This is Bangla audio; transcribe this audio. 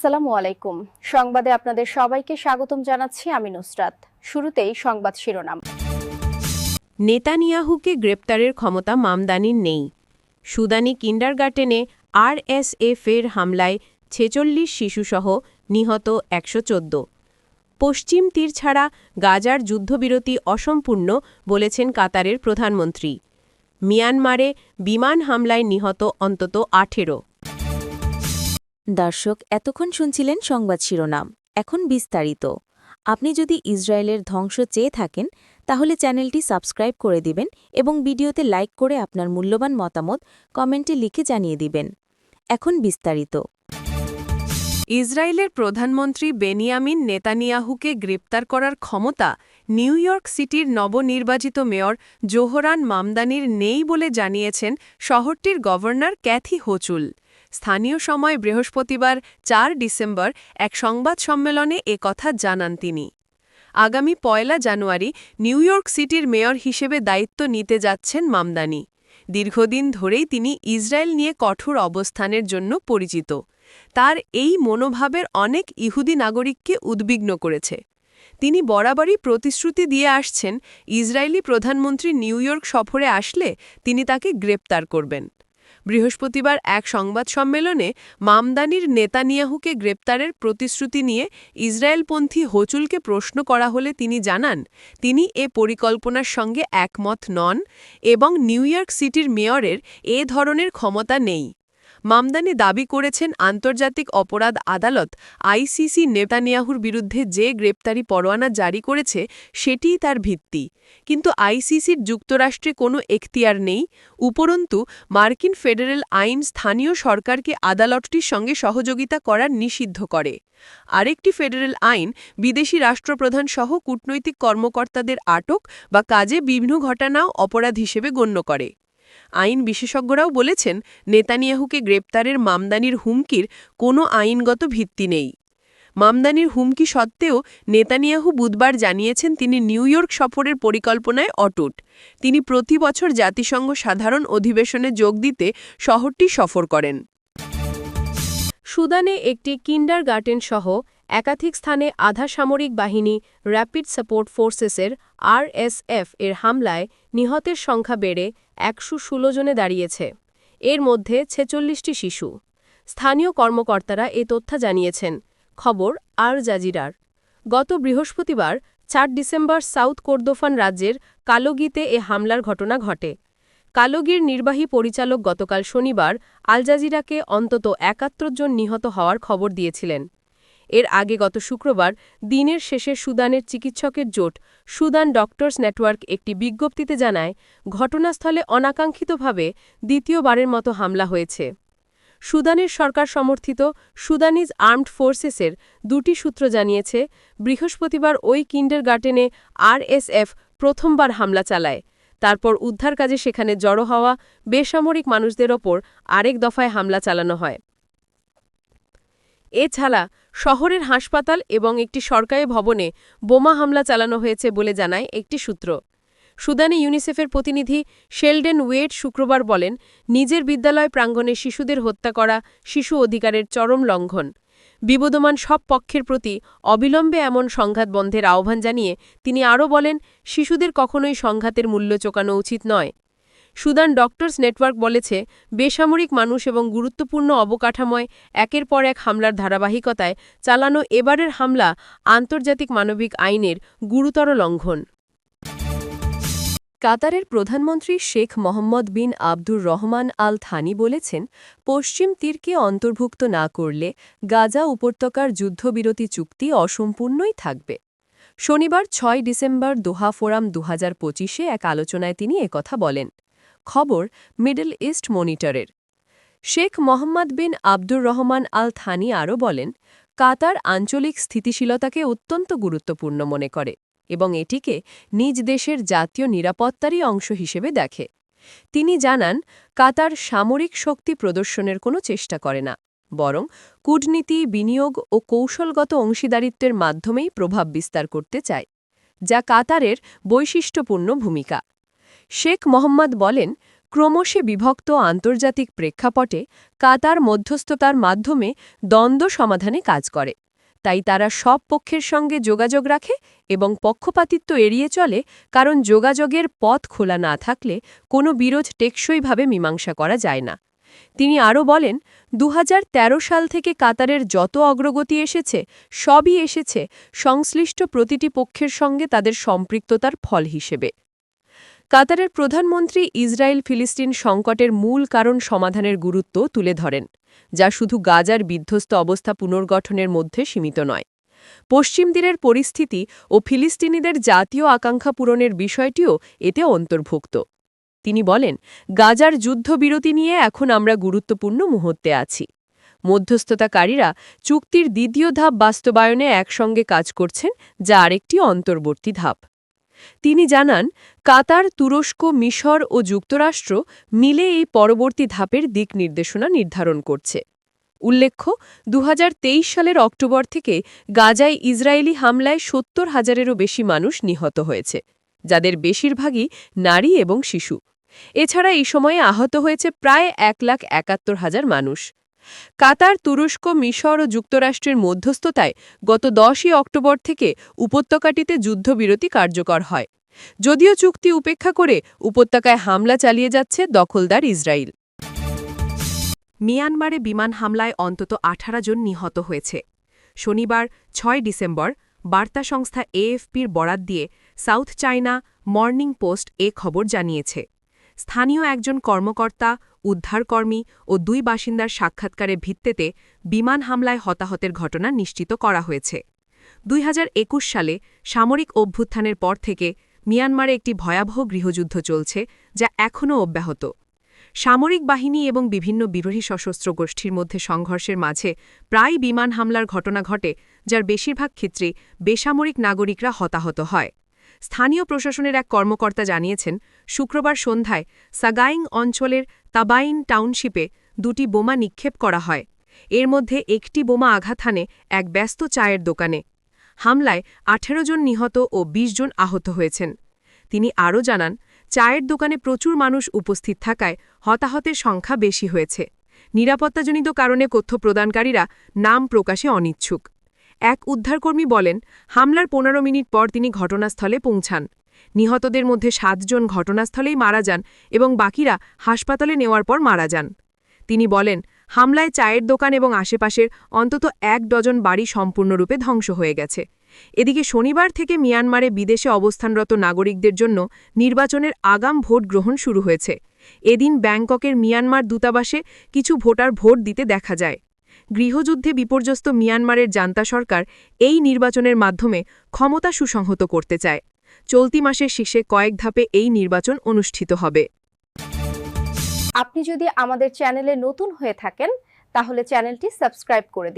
আসসালামু আলাইকুম। সংবাদে আপনাদের সবাইকে স্বাগতম জানাচ্ছি আমি নুসরাত। শুরুতেই সংবাদ শিরোনাম। নেতানিয়াহুকে গ্রেপ্তারের ক্ষমতা মামদানির নেই। সুদানি কিন্ডারগার্টেনে আরএসএফের হামলায় ছেচল্লিশ শিশুসহ নিহত একশো চোদ্দ। পশ্চিম তীর ছাড়া গাজার যুদ্ধবিরতি অসম্পূর্ণ বলেছেন কাতারের প্রধানমন্ত্রী। মিয়ানমারে বিমান হামলায় নিহত অন্তত আঠেরো। দর্শক, এতক্ষণ শুনছিলেন সংবাদ শিরোনাম। এখন বিস্তারিত। আপনি যদি ইসরায়েলের ধ্বংস চেয়ে থাকেন, তাহলে চ্যানেলটি সাবস্ক্রাইব করে দিবেন এবং ভিডিওতে লাইক করে আপনার মূল্যবান মতামত কমেন্টে লিখে জানিয়ে দিবেন। এখন বিস্তারিত। ইসরায়েলের প্রধানমন্ত্রী বেনিয়ামিন নেতানিয়াহুকে গ্রেপ্তার করার ক্ষমতা নিউ ইয়র্ক সিটির নবনির্বাচিত মেয়র জোহরান মামদানির নেই বলে জানিয়েছেন শহরটির গভর্নর ক্যাথি হোচুল। স্থানীয় সময় বৃহস্পতিবার চার ডিসেম্বর এক সংবাদ সম্মেলনে এ কথা জানান তিনি। আগামী পয়লা জানুয়ারি নিউ ইয়র্ক সিটির মেয়র হিসেবে দায়িত্ব নিতে যাচ্ছেন মামদানি। দীর্ঘদিন ধরেই তিনি ইসরায়েল নিয়ে কঠোর অবস্থানের জন্য পরিচিত। তার এই মনোভাবের অনেক ইহুদি নাগরিককে উদ্বিগ্ন করেছে। তিনি বরাবরই প্রতিশ্রুতি দিয়ে আসছেন, ইসরায়েলি প্রধানমন্ত্রী নিউ ইয়র্ক সফরে আসলে তিনি তাকে গ্রেপ্তার করবেন। বৃহস্পতিবার এক সংবাদ সম্মেলনে মামদানির নেতানিয়াহুকে গ্রেপ্তারের প্রতিশ্রুতি নিয়ে ইসরায়েলপন্থী হোচুলকে প্রশ্ন করা হলে তিনি জানান, তিনি এ পরিকল্পনার সঙ্গে একমত নন এবং নিউ ইয়র্ক সিটির মেয়রের এ ধরনের ক্ষমতা নেই। মামদানি দাবি করেছেন আন্তর্জাতিক অপরাধ আদালত আইসিসি নেতানিয়াহুর বিরুদ্ধে যে গ্রেপ্তারি পরোয়ানা জারি করেছে সেটিই তার ভিত্তি। কিন্তু আইসিসির যুক্তরাষ্ট্রে কোনো এখতিয়ার নেই। উপরন্তু, মার্কিন ফেডারেল আইন স্থানীয় সরকারকে আদালতটির সঙ্গে সহযোগিতা করার নিষিদ্ধ করে। আরেকটি ফেডারেল আইন বিদেশি রাষ্ট্রপ্রধান সহ কূটনৈতিক কর্মকর্তাদের আটক বা কাজে বিঘ্ন ঘটানাও অপরাধ হিসেবে গণ্য করে। আইন বিশেষজ্ঞরাও বলেছেন, নেতানিয়াহুকে গ্রেপ্তারের মামদানির হুমকির কোনো আইনগত ভিত্তি নেই। মামদানির হুমকি সত্ত্বেও নেতানিয়াহু বুধবার জানিয়েছেন, তিনি নিউ ইয়র্ক সফরের পরিকল্পনায় অটুট। তিনি প্রতি বছর জাতিসংঘ সাধারণ অধিবেশনে যোগ দিতে শহরটি সফর করেন। সুদানে একটি কিন্ডার গার্টেন সহ একাধিক স্থানে আধা সামরিক বাহিনী র্যাপিড সাপোর্ট ফোর্সেসের আরএসএফ এর হামলায় নিহতের সংখ্যা বেড়ে একশো ষোলো জনে দাঁড়িয়েছে। এর মধ্যে ছেচল্লিশটি শিশু। স্থানীয় কর্মকর্তারা এ তথ্য জানিয়েছেন। খবর আর জাজিরার। গত বৃহস্পতিবার, চার ডিসেম্বর সাউথ কোর্দোফান রাজ্যের কালোগিতে এ হামলার ঘটনা ঘটে। কালোগির নির্বাহী পরিচালক গতকাল শনিবার আল জাজিরাকে অন্তত একাত্তর জন নিহত হওয়ার খবর দিয়েছিলেন। এর আগে গত শুক্রবার দিনের শেষে সুদানের চিকিৎসকের জোট সুদান ডক্টরস নেটওয়ার্ক একটি বিজ্ঞপ্তিতে জানায়, ঘটনাস্থলে অনাকাঙ্ক্ষিতভাবে দ্বিতীয়বারের মতো হামলা হয়েছে। সুদানের সরকার সমর্থিত সুদানিজ আর্মড ফোর্সেসের দুটি সূত্র জানিয়েছে, বৃহস্পতিবার ওই কিন্ডার গার্টেনে আরএসএফ প্রথমবার হামলা চালায়। তারপর উদ্ধার কাজে সেখানে জড়ো হওয়া বেসামরিক মানুষদের ওপর আরেক দফায় হামলা চালানো হয়। এছাড়া শহরের হাসপাতাল এবং একটি সরকারি ভবনে বোমা হামলা চালানো হয়েছে বলে জানায় একটি সূত্র। সুদানে ইউনিসেফের প্রতিনিধি শেলডেন ওয়েট শুক্রবার বলেন, নিজের বিদ্যালয় প্রাঙ্গণে শিশুদের হত্যা করা শিশু অধিকারের চরম লঙ্ঘন। বিবদমান সব পক্ষের প্রতি অবিলম্বে এমন সংঘাত বন্ধের আহ্বান জানিয়ে তিনি আরও বলেন, শিশুদের কখনোই সংঘাতের মূল্য চোকানো উচিত নয়। সুদান ডক্টরস নেটওয়ার্ক বলেছে, বেসামরিক মানুষ এবং গুরুত্বপূর্ণ অবকাঠামোয়, একের পর এক হামলার ধারাবাহিকতায় চালানো এবারের হামলা আন্তর্জাতিক মানবিক আইনের গুরুতর লঙ্ঘন। কাতারের প্রধানমন্ত্রী Sheikh Mohammed bin Abdur Rahman Al Thani বলেছেন, পশ্চিম তীরকে অন্তর্ভুক্ত না করলে গাজা উপত্যকার যুদ্ধবিরতি চুক্তি অসম্পূর্ণই থাকবে। শনিবার ছয় ডিসেম্বর দোহা ফোরাম দু এক আলোচনায় তিনি একথা বলেন। খবর Middle East মনিটরের। Sheikh Mohammed bin Abdur Rahman Al Thani আরও বলেন, কাতার আঞ্চলিক স্থিতিশীলতাকে অত্যন্ত গুরুত্বপূর্ণ মনে করে এবং এটিকে নিজ দেশের জাতীয় নিরাপত্তারই অংশ হিসেবে দেখে। তিনি জানান, কাতার সামরিক শক্তি প্রদর্শনের কোনো চেষ্টা করে না, বরং কূটনীতি, বিনিয়োগ ও কৌশলগত অংশীদারিত্বের মাধ্যমেই প্রভাব বিস্তার করতে চায়, যা কাতারের বৈশিষ্ট্যপূর্ণ ভূমিকা। শেখ মোহাম্মদ বলেন, ক্রমশে বিভক্ত আন্তর্জাতিক প্রেক্ষাপটে কাতার মধ্যস্থতার মাধ্যমে দ্বন্দ্ব সমাধানে কাজ করে। তাই তারা সব পক্ষের সঙ্গে যোগাযোগ রাখে এবং পক্ষপাতিত্ব এড়িয়ে চলে, কারণ যোগাযোগের পথ খোলা না থাকলে কোনো বিরোধ টেকসইভাবে মীমাংসা করা যায় না। তিনি আরও বলেন দু হাজার তেরো সাল থেকে কাতারের যত অগ্রগতি এসেছে, সবই এসেছে সংশ্লিষ্ট প্রতিটি পক্ষের সঙ্গে তাদের সম্পৃক্ততার ফল হিসেবে। কাতারের প্রধানমন্ত্রী ইসরায়েল ফিলিস্তিন সংকটের মূল কারণ সমাধানের গুরুত্ব তুলে ধরেন, যা শুধু গাজার বিধ্বস্ত অবস্থা পুনর্গঠনের মধ্যে সীমিত নয়। পশ্চিম তীরের পরিস্থিতি ও ফিলিস্তিনিদের জাতীয় আকাঙ্ক্ষা পূরণের বিষয়টিও এতে অন্তর্ভুক্ত। তিনি বলেন, গাজার যুদ্ধবিরতি নিয়ে এখন আমরা গুরুত্বপূর্ণ মুহূর্তে আছি। মধ্যস্থতাকারীরা চুক্তির দ্বিতীয় ধাপ বাস্তবায়নে একসঙ্গে কাজ করছেন, যা আরেকটি অন্তর্বর্তী ধাপ। তিনি জানান, কাতার, তুরস্ক, মিশর ও যুক্তরাষ্ট্র মিলে এই পরবর্তী ধাপের দিক নির্দেশনা নির্ধারণ করছে। উল্লেখ্য দু হাজার তেইশ সালের অক্টোবর থেকে গাজায় ইসরায়েলি হামলায় সত্তর হাজারেরও বেশি মানুষ নিহত হয়েছে, যাদের বেশিরভাগই নারী এবং শিশু। এছাড়া এই সময়ে আহত হয়েছে প্রায় এক লাখ একাত্তর হাজার মানুষ। কাতার, তুরস্ক, মিশর ও যুক্তরাষ্ট্রের মধ্যস্থতায় গত দশই অক্টোবর থেকে উপত্যকাটিতে যুদ্ধবিরতি কার্যকর হয়। যদিও চুক্তি উপেক্ষা করে উপত্যকায় হামলা চালিয়ে যাচ্ছে দখলদার ইসরায়েল মিয়ানমারে বিমান হামলায় অন্তত আঠারো জন নিহত হয়েছে। শনিবার, ছয় ডিসেম্বর, বার্তা সংস্থা এএফপির বরাত দিয়ে সাউথ চায়না মর্নিং পোস্ট এ খবর জানিয়েছে। স্থানীয় একজন কর্মকর্তা, উদ্ধারকর্মী ও দুই বাসিন্দার সাক্ষাৎকারের ভিত্তিতে বিমান হামলায় হতাহতের ঘটনা নিশ্চিত করা হয়েছে। দুই হাজার একুশ সালে সামরিক অভ্যুত্থানের পর থেকে মিয়ানমারে একটি ভয়াবহ গৃহযুদ্ধ চলছে, যা এখনও অব্যাহত। সামরিক বাহিনী এবং বিভিন্ন বিরোধী সশস্ত্র গোষ্ঠীর মধ্যে সংঘর্ষের মাঝে প্রায় বিমান হামলার ঘটনা ঘটে, যার বেশিরভাগ ক্ষেত্রে বেসামরিক নাগরিকরা হতাহত হয়। স্থানীয় প্রশাসনের এক কর্মকর্তা জানিয়েছেন, শুক্রবার সন্ধ্যায় সাগাইং অঞ্চলের তাবাইন টাউনশিপে দুটি বোমা নিক্ষেপ করা হয়। এর মধ্যে একটি বোমা আঘাত হানে এক ব্যস্ত চায়ের দোকানে। হামলায় আঠেরো জন নিহত ও ২০ জন আহত হয়েছেন। তিনি আরও জানান, চায়ের দোকানে প্রচুর মানুষ উপস্থিত থাকায় হতাহতের সংখ্যা বেশি হয়েছে। নিরাপত্তাজনিত কারণে তথ্য প্রদানকারীরা নাম প্রকাশে অনিচ্ছুক। এক উদ্ধারকর্মী বলেন, হামলার পনেরো মিনিট পর তিনি ঘটনাস্থলে পৌঁছান। নিহতদের মধ্যে সাতজন ঘটনাস্থলেই মারা যান এবং বাকিরা হাসপাতালে নেওয়ার পর মারা যান। তিনি বলেন, হামলায় চায়ের দোকান এবং আশেপাশের অন্তত এক ডজন বাড়ি সম্পূর্ণরূপে ধ্বংস হয়ে গেছে। এদিকে শনিবার থেকে মিয়ানমারে বিদেশে অবস্থানরত নাগরিকদের জন্য নির্বাচনের আগাম ভোট গ্রহণ শুরু হয়েছে। এদিন ব্যাংককের মিয়ানমার দূতাবাসে কিছু ভোটার ভোট দিতে দেখা যায়। গৃহযুদ্ধে বিপর্যস্ত মিয়ানমারের জান্তা সরকার এই নির্বাচনের মাধ্যমে ক্ষমতা সুসংহত করতে চায়। চলতি মাসের শেষে কয়েক ধাপে এই নির্বাচন অনুষ্ঠিত হবে। আপনি যদি আমাদের চ্যানেলে নতুন হয়ে থাকেন, তাহলে চ্যানেলটি সাবস্ক্রাইব করে দিন।